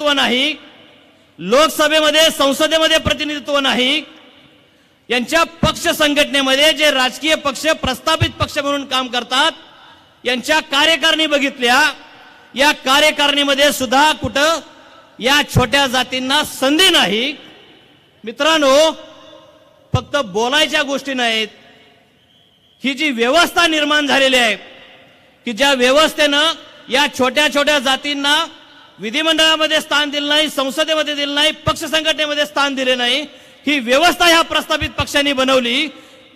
प्रतिनिधित्व नाही लोकसभेमध्ये संसदेमध्ये प्रतिनिधित्व नाही यांच्या पक्ष संघटनेमध्ये जे राजकीय पक्ष प्रस्थापित पक्ष म्हणून काम करतात यांच्या कार्यकारिणी बघितल्या या कार्यकारिणीमध्ये सुद्धा कुठं या छोट्या जातींना संधी नाही. मित्रांनो फक्त बोलायच्या गोष्टी नाहीत. ही जी व्यवस्था निर्माण झालेली आहे की ज्या व्यवस्थेनं या छोट्या छोट्या जातींना विधिमंडळामध्ये स्थान दिलं नाही संसदेमध्ये दिलं नाही पक्ष संघटनेमध्ये स्थान दिले नाही. ही व्यवस्था ह्या प्रस्थापित पक्षांनी बनवली.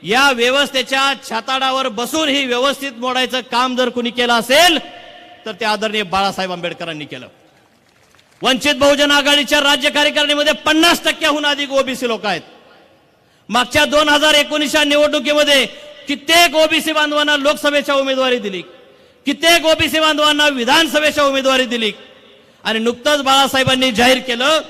या व्यवस्थेच्या छाताडावर बसून ही व्यवस्थित मोडायचं काम जर कुणी केलं असेल तर ते आदरणीय बाळासाहेब आंबेडकरांनी केलं. वंचित बहुजन आघाडीच्या राज्य कार्यकारिणीमध्ये पन्नास टक्क्याहून अधिक ओबीसी लोक आहेत. मागच्या दोन हजार एकोणीसच्या निवडणुकीमध्ये कित्येक ओबीसी बांधवांना लोकसभेच्या उमेदवारी दिली. कित्येक ओबीसी बांधवांना विधानसभेच्या उमेदवारी दिली. आणि नुकतंच बाळासाहेबांनी जाहीर केलं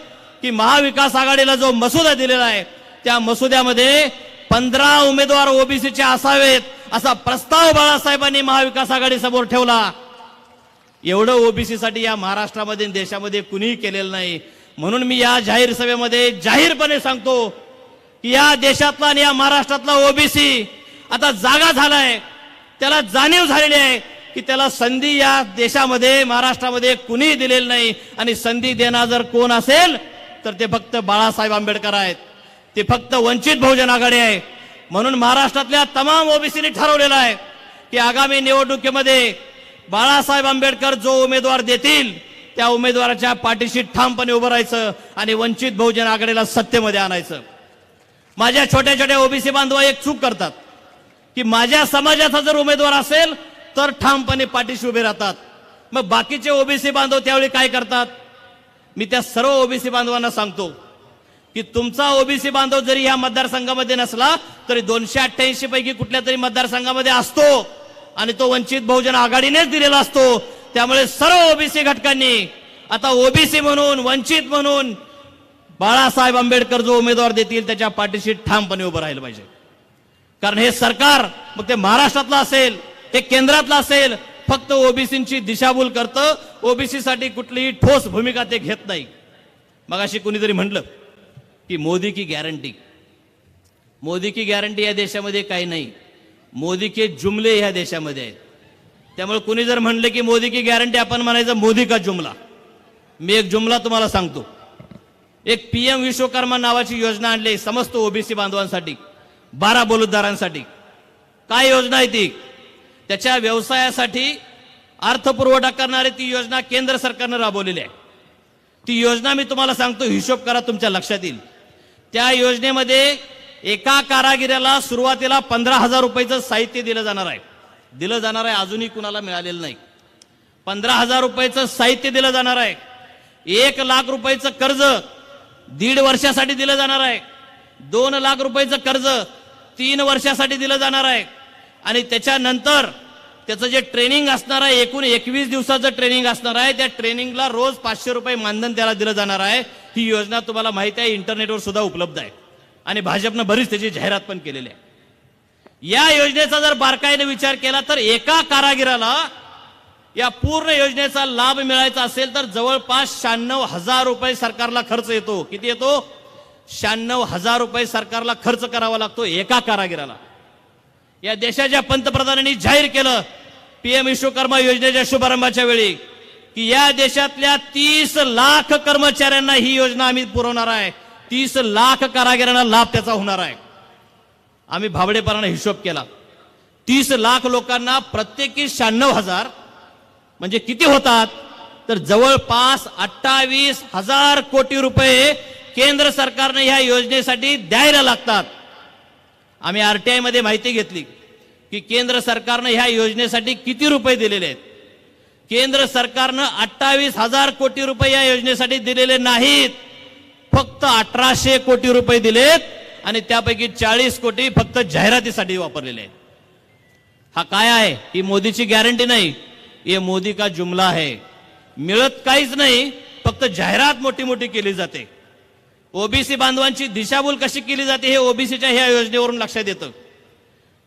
की महाविकास आघाडीला जो मसुदा दिलेला आहे त्या मसुद्यामध्ये पंधरा उमेदवार ओबीसीचे असावेत असा प्रस्ताव बाळासाहेबांनी महाविकास आघाडी समोर ठेवला. एवढं ओबीसी साठी या महाराष्ट्रामध्ये देशामध्ये कुणीही केलेलं नाही. म्हणून मी या जाहीर सभेमध्ये जाहीरपणे सांगतो की या देशातला आणि या महाराष्ट्रातला ओबीसी आता जागा झालाय त्याला जाणीव झालेली आहे. की त्याला संधी या देशामध्ये महाराष्ट्रामध्ये कुणीही दिलेली नाही. आणि संधी देणार जर कोण असेल तर ते फक्त बाळासाहेब आंबेडकर आहेत. ते फक्त वंचित बहुजन आघाडी आहे. म्हणून महाराष्ट्रातल्या तमाम ओबीसीने ठरवलेलं आहे की आगामी निवडणुकीमध्ये बाळासाहेब आंबेडकर जो उमेदवार देतील त्या उमेदवाराच्या पाठीशी ठामपणे उभं राहायचं आणि वंचित बहुजन आघाडीला सत्तेमध्ये आणायचं. माझ्या छोट्या छोट्या ओबीसी बांधवा एक चूक करतात की माझ्या समाजाचा जर उमेदवार असेल तर ठामपणे पाठीशी उभे राहतात. मग बाकीचे ओबीसी बांधव त्यावेळी काय करतात? मी त्या सर्व ओबीसी बांधवांना सांगतो की तुमचा ओबीसी बांधव जरी या मतदारसंघामध्ये नसला तरी दोनशे अठ्ठ्याऐंशी पैकी कुठल्या तरी मतदारसंघामध्ये असतो आणि तो वंचित बहुजन आघाडीनेच दिलेला असतो. त्यामुळे सर्व ओबीसी घटकांनी आता ओबीसी म्हणून वंचित म्हणून बाळासाहेब आंबेडकर जो उमेदवार देतील त्याच्या पाठीशी ठामपणे उभं राहिलं पाहिजे. कारण हे सरकार मग ते महाराष्ट्रातलं असेल हे केंद्रातलं असेल फक्त ओबीसींची दिशाभूल करतं ओबीसीसाठी कुठलीही ठोस भूमिका ते घेत नाही. मग अशी कुणीतरी म्हटलं की मोदी की गॅरंटी मोदी की गॅरंटी या देशामध्ये काही नाही. मोदी के जुमले ह्या देशामध्ये आहेत. त्यामुळे कुणी जर म्हणलं की मोदी की गॅरंटी आपण म्हणायचं मोदी का जुमला? मी एक जुमला तुम्हाला सांगतो. एक पीएम विश्वकर्मा नावाची योजना आणली समस्त ओबीसी बांधवांसाठी बारा बलुतदारांसाठी. काय योजना आहे ती? त्याच्या व्यवसायासाठी अर्थपुरवठा करणारी ती योजना केंद्र सरकारनं राबवलेली आहे. ती योजना मी तुम्हाला सांगतो हिशोब करा तुमच्या लक्षात येईल. त्या योजनेमध्ये एका कारागिराला सुरुवातीला पंधरा हजार रुपयाचं साहित्य दिलं जाणार आहे. दिलं जाणार आहे अजूनही कुणाला मिळालेलं नाही. पंधरा हजार रुपयाचं साहित्य दिलं जाणार आहे. एक लाख रुपयाचं कर्ज दीड वर्षासाठी दिलं जाणार आहे. दोन लाख रुपयाचं कर्ज तीन वर्षासाठी दिलं जाणार आहे. आणि त्याच्यानंतर त्याचं जे ट्रेनिंग असणार आहे एकूण एकवीस दिवसाचं ट्रेनिंग असणार आहे त्या ट्रेनिंगला रोज पाचशे रुपये मानधन त्याला दिलं जाणार आहे. ही योजना तुम्हाला माहिती आहे इंटरनेटवर सुद्धा उपलब्ध आहे. आणि भाजपनं बरीच त्याची जाहिरात पण केलेली आहे. या योजनेचा जर बारकाईने विचार केला तर एका कारागिराला या पूर्ण योजनेचा लाभ मिळायचा असेल तर जवळपास शहाण्णव हजार रुपये सरकारला खर्च येतो. किती येतो? शहाण्णव हजार रुपये सरकारला खर्च करावा लागतो एका कारागिराला. या देशाच्या पंतप्रधानांनी जाहीर केलं पीएम विश्वकर्मा योजनेच्या शुभारंभाच्या वेळी की या देशातल्या तीस लाख कर्मचाऱ्यांना ही योजना आम्ही पुरवणार आहे. तीस लाख कारागिरांना लाभ त्याचा होणार आहे. आम्ही भाबडेपणाने हिशोब केला. तीस लाख लोकांना प्रत्येकी शहाण्णव हजार म्हणजे किती होतात? तर जवळपास अठ्ठावीस हजार कोटी रुपये केंद्र सरकारने ह्या योजनेसाठी द्यायला लागतात. आम्ही आर टी मध्ये माहिती घेतली की केंद्र सरकारनं ह्या योजनेसाठी किती रुपये दिलेले आहेत? केंद्र सरकारनं अठ्ठावीस हजार कोटी रुपये या योजनेसाठी दिलेले नाहीत. फक्त अठराशे कोटी रुपये दिलेत आणि त्यापैकी चाळीस कोटी फक्त जाहिरातीसाठी वापरलेले आहेत. हा काय आहे? ही मोदीची गॅरंटी नाही. हे मोदी का जुमला आहे मिळत काहीच नाही फक्त जाहिरात मोठी मोठी केली जाते. ओबीसी बांधवांची दिशाभूल कशी केली जाते हे ओबीसीच्या ह्या योजनेवरून लक्षात येतं.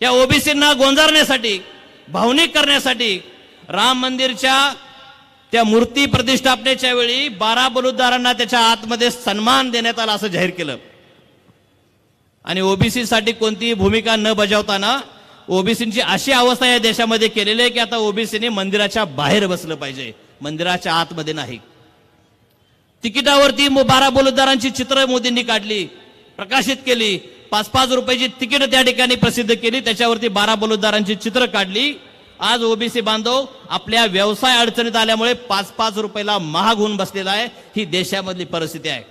या ओबीसींना गोंजारण्यासाठी भावनिक करण्यासाठी राम मंदिरच्या त्या मूर्ती प्रतिष्ठापनेच्या वेळी बारा बलुतदारांना त्याच्या आतमध्ये सन्मान देण्यात आला असं जाहीर केलं. आणि ओबीसीसाठी कोणतीही भूमिका न बजावताना ओबीसीची अशी अवस्था या देशामध्ये केलेली आहे की आता ओबीसीने मंदिराच्या बाहेर बसलं पाहिजे. मंदिराच्या आतमध्ये नाही. तिकिटावरती बारा बलुतदारांची चित्र मोदींनी काढली प्रकाशित केली. पाच पाच रुपयाची तिकीट त्या ठिकाणी प्रसिद्ध केली त्याच्यावरती बारा बलुतदारांची चित्र काढली. आज ओबीसी बांधव आपल्या व्यवसाय अडचणीत आल्यामुळे पाच पाच रुपयाला महाग होऊन बसलेला आहे. ही देशामधली परिस्थिती आहे.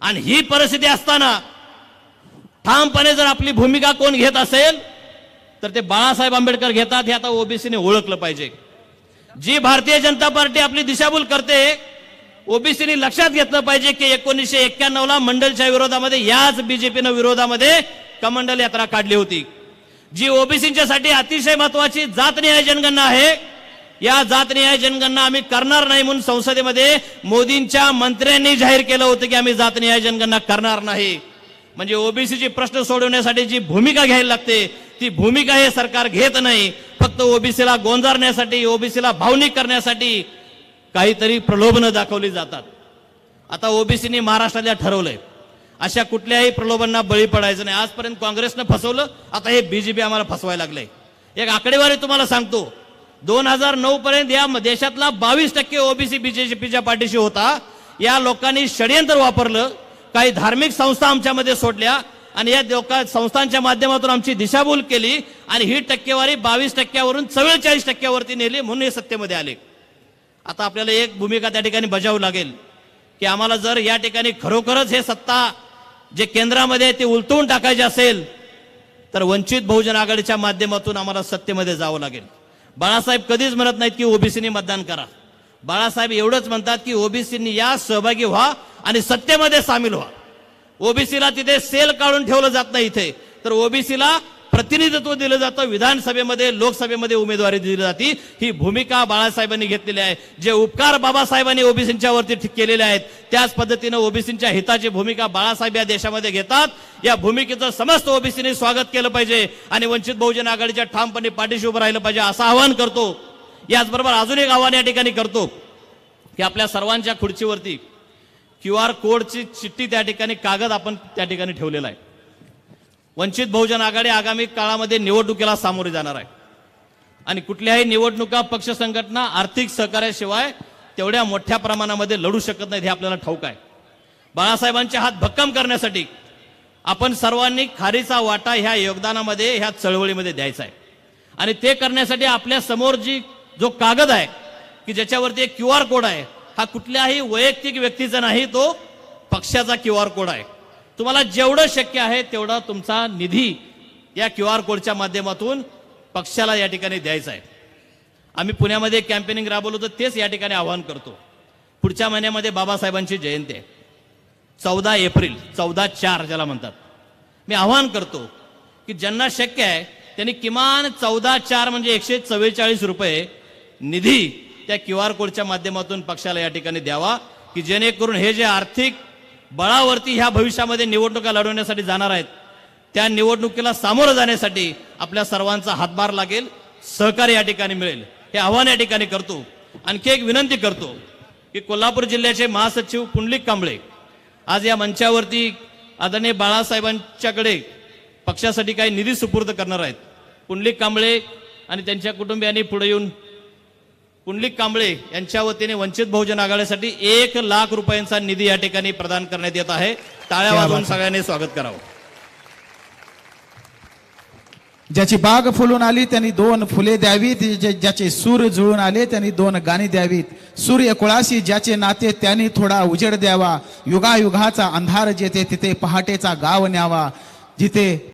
आणि ही परिस्थिती असताना ठामपणे जर आपली भूमिका कोण घेत असेल तर ते बाळासाहेब आंबेडकर घेतात हे आता ओबीसीने ओळखलं पाहिजे. जी भारतीय जनता पार्टी आपली दिशाभूल करते ओबीसीनी लक्षात घेतलं पाहिजे की एकोणीसशे एक्क्याण्णव ला मंडलच्या विरोधामध्ये याच बीजेपीनं विरोधामध्ये कमंडल यात्रा काढली होती. जी ओबीसीच्या साठी अतिशय महत्वाची जातनिहाय जनगणना आहे या जातनिहाय जनगणना आम्ही करणार नाही म्हणून संसदेमध्ये मोदींच्या मंत्र्यांनी जाहीर केलं होतं की आम्ही जातनिहाय जनगणना करणार नाही. म्हणजे ओबीसीचे प्रश्न सोडवण्यासाठी जी भूमिका घ्यायला लागते ती भूमिका हे सरकार घेत नाही. फक्त ओबीसीला गोंजारण्यासाठी ओबीसीला भावनिक करण्यासाठी काहीतरी प्रलोभनं दाखवली जातात. आता ओबीसीनी महाराष्ट्राला ठरवलंय. अशा कुठल्याही प्रलोभनांना बळी पडायचं नाही. आजपर्यंत काँग्रेसनं फसवलं आता हे बीजेपी आम्हाला फसवायला लागलंय. एक आकडेवारी तुम्हाला सांगतो. दोन हजार नऊ पर्यंत या देशातला बावीस टक्के ओबीसी बीजेपीच्या पाठीशी होता. या लोकांनी षडयंत्र वापरलं. काही धार्मिक संस्था आमच्यामध्ये सोडल्या आणि या लोका संस्थांच्या माध्यमातून आमची दिशाभूल केली आणि ही टक्केवारी बावीस टक्क्यावरून चव्वेचाळीस टक्क्यावरती नेली म्हणून हे सत्तेमध्ये आले. आता आपल्याला एक भूमिका त्या ठिकाणी बजावू लागेल की आम्हाला जर या ठिकाणी खरोखरच हे सत्ता जे केंद्रामध्ये ते उलटवून टाकायचे असेल तर वंचित बहुजन आघाडीच्या माध्यमातून आम्हाला सत्तेमध्ये जावं लागेल. बाळासाहेब कधीच म्हणत नाहीत की ओबीसीनी मतदान करा. बाळासाहेब एवढंच म्हणतात की ओबीसीनी या सहभागी व्हा आणि सत्तेमध्ये सामील व्हा. ओबीसीला तिथे सेल काढून ठेवलं जात नाही इथे. तर ओबीसीला प्रतिनिधित्व दिलं जातं. विधानसभेमध्ये लोकसभेमध्ये उमेदवारी दिली जाते. ही भूमिका बाळासाहेबांनी घेतलेली आहे. जे उपकार बाबासाहेबांनी ओबीसींच्या वरती ठीक केलेले आहेत त्याच पद्धतीनं ओबीसींच्या हिताची भूमिका बाळासाहेब या देशामध्ये घेतात. या भूमिकेचं समस्त ओबीसीने स्वागत केलं पाहिजे आणि वंचित बहुजन आघाडीच्या ठामपणे पाठीशी उभं राहिलं पाहिजे असं आवाहन करतो. याचबरोबर अजून एक आव्हान या ठिकाणी करतो की आपल्या सर्वांच्या खुर्चीवरती क्यू आर कोडची चिठ्ठी त्या ठिकाणी कागद आपण त्या ठिकाणी ठेवलेला आहे. वंचित बहुजन आघाडी आगामी काळामध्ये निवडणुकीला सामोरे जाणार आहे. आणि कुठल्याही निवडणुका पक्ष संघटना आर्थिक सहकार्याशिवाय तेवढ्या मोठ्या प्रमाणामध्ये लढू शकत नाहीत हे आपल्याला ठाऊक आहे. बाळासाहेबांचे हात भक्कम करण्यासाठी आपण सर्वांनी खारीचा वाटा ह्या योगदानामध्ये ह्या चळवळीमध्ये द्यायचा आहे. आणि ते करण्यासाठी आपल्यासमोर जी जो कागद आहे की ज्याच्यावरती एक क्यू आर कोड आहे हा कुठल्याही वैयक्तिक व्यक्तीचा नाही तो पक्षाचा क्यू आर कोड आहे. तुम्हाला जेवढं शक्य आहे तेवढा तुमचा निधी या क्यू आर कोडच्या माध्यमातून पक्षाला या ठिकाणी द्यायचा आहे. आम्ही पुण्यामध्ये कॅम्पेनिंग राबवलं तर तेच या ठिकाणी आवाहन करतो. पुढच्या महिन्यामध्ये बाबासाहेबांची जयंती आहे. चौदा एप्रिल चौदा चार ज्याला म्हणतात. मी आवाहन करतो की ज्यांना शक्य आहे त्यांनी किमान चौदा चार म्हणजे एकशे चव्वेचाळीस रुपये निधी त्या क्यू आर कोडच्या माध्यमातून पक्षाला या ठिकाणी द्यावा की जेणेकरून हे जे आर्थिक बळावरती ह्या भविष्यामध्ये निवडणुका लढवण्यासाठी जाणार आहेत. त्या निवडणुकीला सामोरं जाण्यासाठी आपल्या सर्वांचा हातभार लागेल सहकार्य या ठिकाणी मिळेल. हे आव्हान या ठिकाणी करतो. आणखी एक विनंती करतो की कोल्हापूर जिल्ह्याचे महासचिव पुंडलिक कांबळे आज या मंचावरती आदरणीय बाळासाहेबांच्याकडे पक्षासाठी काही निधी सुपूर्द करणार आहेत. पुंडलिक कांबळे आणि त्यांच्या कुटुंबियांनी पुढे येऊन पुंडलिक कांबळे यांच्या वतीने वंचित बहुजन आघाडीसाठी एक लाख रुपयांचा निधी या ठिकाणी प्रदान करण्यात येत आहे. टाळ्या वाजवून. सगळ्यांनी स्वागत करावं. ज्याची बाग फुलून आली त्यांनी दोन फुले द्यावीत. ज्याचे सूर जुळून आले त्यांनी दोन गाणी द्यावीत. सूर्य कुळाशी ज्याचे नाते त्यांनी थोडा उजेड द्यावा. युगायुगाचा अंधार जेथे तिथे पहाटेचा गाव न्यावा. जिथे